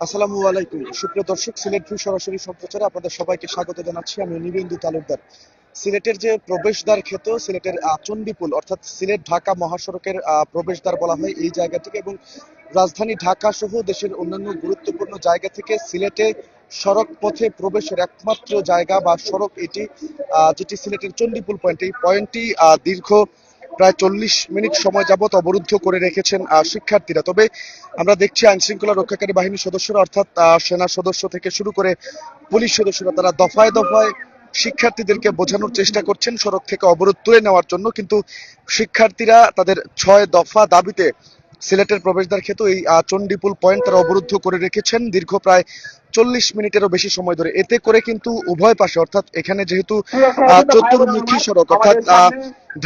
আসসালামু আলাইকুম। সুপ্রিয় দর্শক সিলেট ভিউ সরাসরি সম্প্রচারে আপনাদের সবাইকে স্বাগত জানাচ্ছি। আমি নিবেন্দু তালুকদার। সিলেটের যে প্রবেশদ্বার সিলেটের চণ্ডীপুল, অর্থাৎ সিলেট ঢাকা মহাসড়কের প্রবেশদ্বার বলা হয় এই এবং রাজধানী ঢাকা সহ দেশের অন্যান্য গুরুত্বপূর্ণ জায়গা থেকে সিলেটে সড়ক পথে প্রবেশের একমাত্র জায়গা বা সড়ক এটি যেটি সিলেটের চণ্ডীপুল পয়েন্ট এই পয়েন্টটি দীর্ঘ প্রায় চল্লিশ মিনিট সময় যাবত অবরুদ্ধ করে রেখেছেন শিক্ষার্থীরা। তবে আমরা দেখছি আইন শৃঙ্খলা রক্ষাকারী বাহিনীর সদস্যরা, অর্থাৎ সেনা সদস্য থেকে শুরু করে পুলিশ সদস্যরা, তারা দফায় দফায় শিক্ষার্থীদেরকে বোঝানোর চেষ্টা করছেন, সড়ক থেকে অবরোধ তুলে নেওয়ার জন্য। কিন্তু শিক্ষার্থীরা তাদের ছয় দফা দাবিতে সিলেটের প্রবেশদ্বার ক্ষেত্র এই চণ্ডীপুল পয়েন্ট তারা অবরুদ্ধ করে রেখেছেন। দীর্ঘ প্রায় চল্লিশ মিনিটেরও বেশি সময় ধরে। এতে করে কিন্তু উভয় পাশে, অর্থাৎ এখানে যেহেতু চতুর্মুখী সড়ক, অর্থাৎ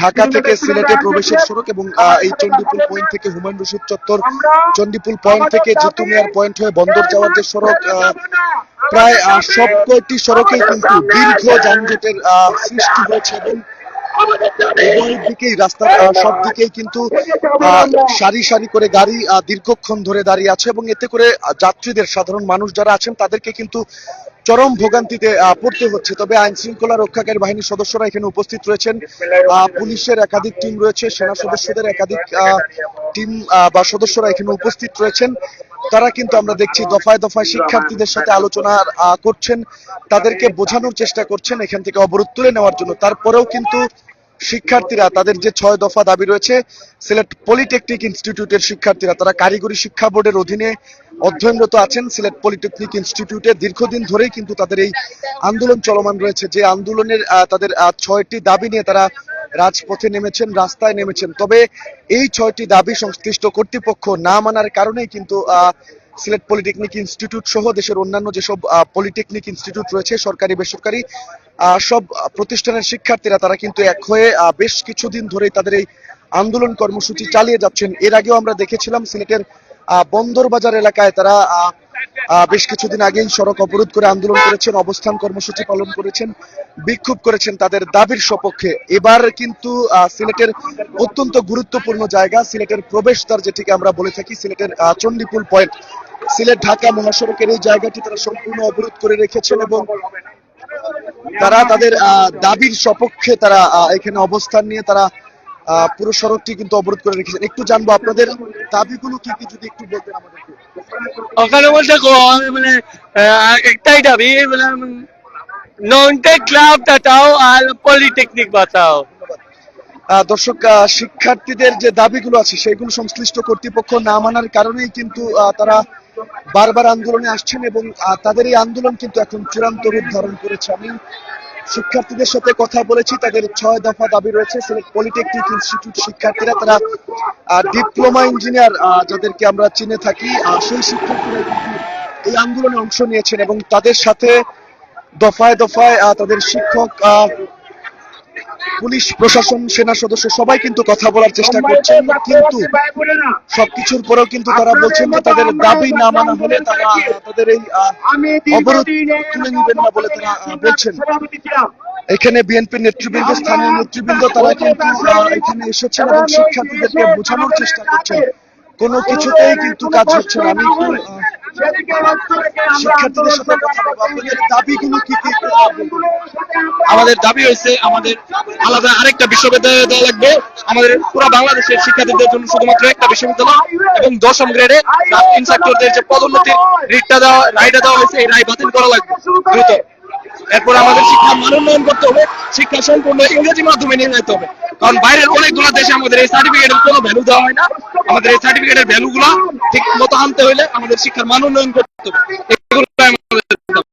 ঢাকা থেকে সিলেটে প্রবেশের সড়ক এবং এই চণ্ডীপুল পয়েন্ট থেকে হুমায়ুন রশিদ চত্বর, চণ্ডীপুল পয়েন্ট থেকে জিতুমিয়ার পয়েন্ট হয়ে বন্দর যাওয়ার যে সড়ক প্রায় সব কয়টি সড়কে কিন্তু দীর্ঘ যানজটের সৃষ্টি হয়েছে এবং উভয় দিকেই রাস্তার সব দিকেই কিন্তু সারি সারি করে গাড়ি দীর্ঘক্ষণ ধরে দাঁড়িয়ে আছে এবং এতে করে যাত্রীদের সাধারণ মানুষ যারা আছেন তাদেরকে কিন্তু চরম ভোগান্তিতে পড়তে হচ্ছে। তবে আইন শৃঙ্খলা রক্ষাকারী বাহিনীর সদস্যরা এখানে উপস্থিত রয়েছেন। পুলিশের একাধিক টিম রয়েছে সেনা সদস্যদের একাধিক টিম বা সদস্যরা এখানে উপস্থিত রয়েছেন। তারা কিন্তু আমরা দেখছি দফায় দফায় শিক্ষার্থীদের সাথে আলোচনা আহ, করছেন তাদেরকে বোঝানোর চেষ্টা করছেন এখান থেকে অবরোধ তুলে নেওয়ার জন্য। তারপরেও কিন্তু শিক্ষার্থীরা তাদের যে ছয় দফা দাবি রয়েছে, সিলেট পলিটেকনিক ইনস্টিটিউটের শিক্ষার্থীরা, তারা কারিগরি শিক্ষা বোর্ডের অধীনে অধ্যয়নরত আছেন সিলেট পলিটেকনিক ইনস্টিটিউটে। দীর্ঘদিন ধরেই কিন্তু তাদের এই আন্দোলন চলমান রয়েছে। যে আন্দোলনের তাদের ছয়টি দাবি নিয়ে তারা রাজপথে নেমেছেন, রাস্তায় নেমেছেন। তবে এই ছয়টি দাবি সংশ্লিষ্ট কর্তৃপক্ষ না মানার কারণেই কিন্তু সিলেট পলিটেকনিক ইনস্টিটিউট সহ দেশের অন্যান্য যেসব পলিটেকনিক ইনস্টিটিউট রয়েছে সরকারি বেসরকারি সব প্রতিষ্ঠানের শিক্ষার্থীরা তারা কিন্তু এক হয়ে বেশ কিছুদিন ধরেই তাদের এই আন্দোলন কর্মসূচি চালিয়ে যাচ্ছেন। এর আগেও আমরা দেখেছিলাম সিলেটের আহ, বন্দরবাজার এলাকায় তারা বেশ কিছুদিন আগেই সড়ক অবরোধ করে আন্দোলন করেছেন অবস্থান কর্মসূচি পালন করেছেন বিক্ষোভ করেছেন তাদের দাবির সপক্ষে। এবার কিন্তু সিলেটের অত্যন্ত গুরুত্বপূর্ণ জায়গা সিলেটের প্রবেশদ্বার যেটিকে আমরা বলে থাকি সিলেটের চণ্ডীপুল পয়েন্ট। সিলেট ঢাকা মহাসড়কের এই জায়গাটি তারা সম্পূর্ণ অবরোধ করে রেখেছেন এবং তারা তাদের দাবির সপক্ষে তারা এখানে অবস্থান নিয়ে তারা পুরো সড়কটি কিন্তু অবরোধ করে রেখেছেন। একটু জানব আপনাদের দাবিগুলো কি কি যদি একটু বলতেন আমাদেরকে। ওখানে বলতে মানে একটাই দাবি মানে ক্লাব বাঁচাও আর পলিটেকনিক বাঁচাও দর্শক শিক্ষার্থীদের যে দাবিগুলো আছে সেগুলো সংশ্লিষ্ট কর্তৃপক্ষ না মানার কারণেই কিন্তু তারা বারবার আন্দোলনে আসছেন এবং তাদের এই আন্দোলন কিন্তু এখন চূড়ান্ত রূপ ধারণ করেছে। আমি শিক্ষার্থীদের সাথে কথা বলেছি, তাদের ছয় দফা দাবি রয়েছে, সিলেট পলিটেকনিক ইনস্টিটিউট শিক্ষার্থীরা, তারা ডিপ্লোমা ইঞ্জিনিয়ার যাদেরকে আমরা চিনে থাকি সেই শিক্ষার্থীরা কিন্তু এই আন্দোলনে অংশ নিয়েছেন এবং তাদের সাথে দফায় দফায় তাদের শিক্ষক পুলিশ প্রশাসন সেনা সদস্য সবাই কিন্তু কথা বলার চেষ্টা করছেন কিন্তু সবকিছুর পরেও কিন্তু তারা বলছেন যে তাদের দাবি না মানা হলে তারা তাদের এই অবরোধ তুলে নিবেন না বলে তারা বলছেন। এখানে বিএনপির নেতৃবৃন্দ স্থানীয় নেতৃবৃন্দ তারা কিন্তু এখানে এসেছেন এবং শিক্ষার্থীদেরকে বোঝানোর চেষ্টা করছেন। কোনো কিছুতেই কিন্তু কাজ হচ্ছে না। আমি শিক্ষার্থীদের সাথে কথা বলব আপনাদের দাবিগুলো কি কি? আমাদের দাবি হয়েছে আমাদের আলাদা আরেকটা বিশ্ববিদ্যালয় দেওয়া লাগবে। আমাদের পুরো বাংলাদেশের শিক্ষার্থীদের জন্য শুধুমাত্র একটা বিশ্ববিদ্যালয় এবং দশম গ্রেডে ইনস্ট্রাক্টরদের যে পদোন্নতির রিটটা দেওয়া রায়টা দেওয়া হয়েছে এই রায় বাতিল করা লাগবে দ্রুত। এরপর আমাদের শিক্ষা মান উন্নয়ন করতে হবে শিক্ষা সম্পূর্ণ ইংরেজি মাধ্যমে নিয়ে যেতে হবে। কারণ বাইরের অনেকগুলো দেশে আমাদের এই সার্টিফিকেটের কোনো ভ্যালু দেওয়া হয় না। আমাদের এই সার্টিফিকেটের ভ্যালুগুলো ঠিক মতো আনতে হলে আমাদের শিক্ষার মান উন্নয়ন করতে হবে।